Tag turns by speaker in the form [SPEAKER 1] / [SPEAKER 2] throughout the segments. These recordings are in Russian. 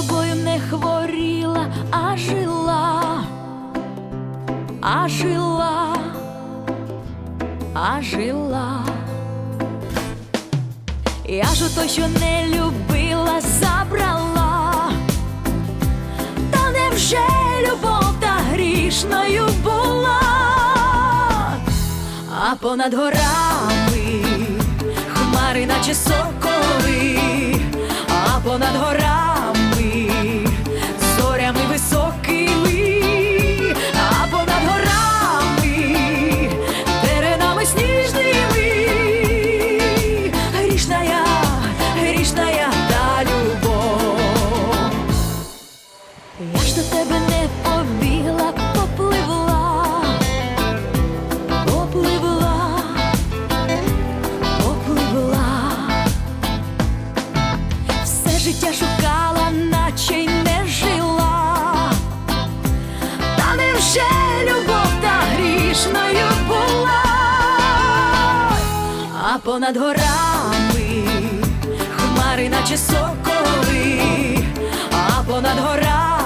[SPEAKER 1] тобою не хворіла, а жила, а жила, а жила. Я ж у то, що не любила, забрала, та невже любов та грішною була, а понад горами хмари, наче соколи, а понад горами. понад горами, хмари, наче соколи, а понад горами.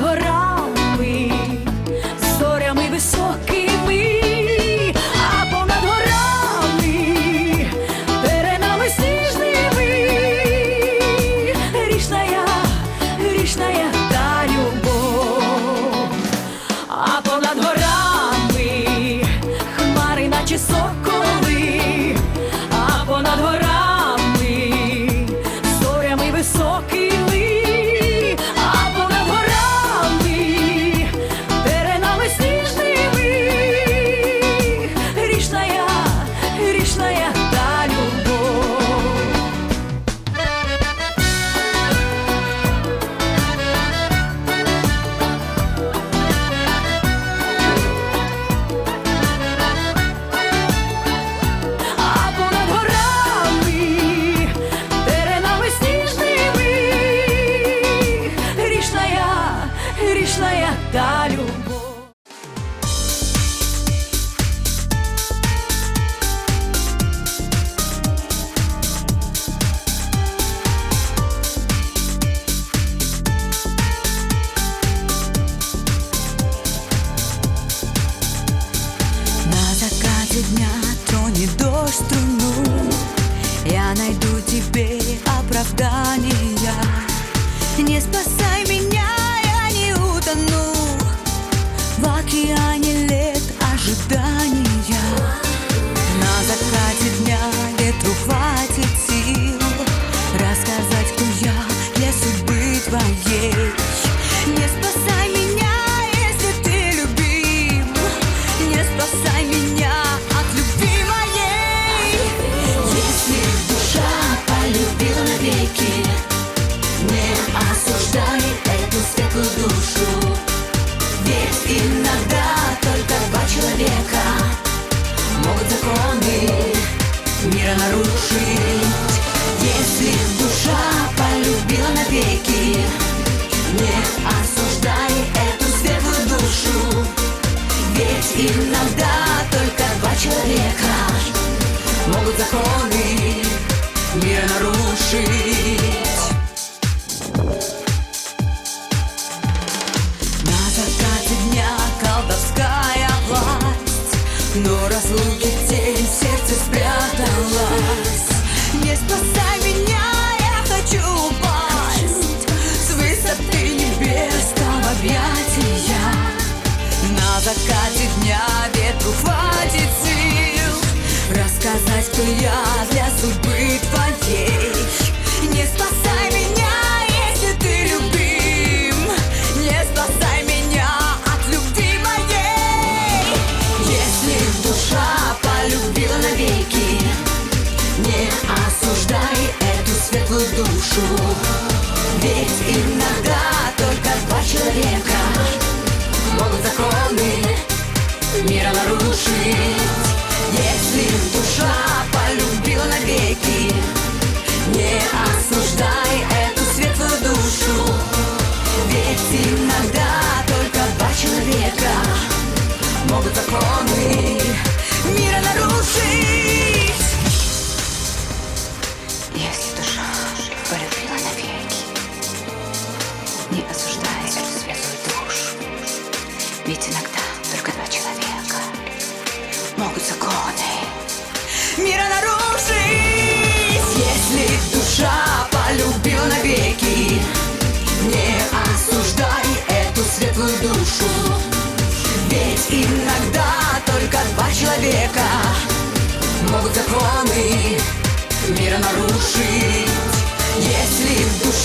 [SPEAKER 1] над. Но разлуки тень сердце спряталась Не
[SPEAKER 2] спасай меня, я хочу упасть. С высоты небес там объятия. На закате дня ветру хватит сил. Рассказать, кто я для судьбы твоей. Не спасай Ведь иногда только два человека. Могут законы мира нарушить. Если душа полюбила навеки. Не осуждай эту светлую душу. Ведь иногда человека. Могут законы мира нарушить
[SPEAKER 3] Если
[SPEAKER 2] в душе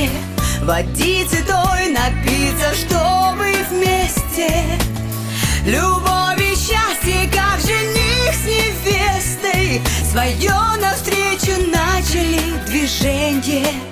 [SPEAKER 2] вместе Водить едой, напиться, чтобы вместе. Любовь и счастье, как жених с невестой Свое навстречу начали движение.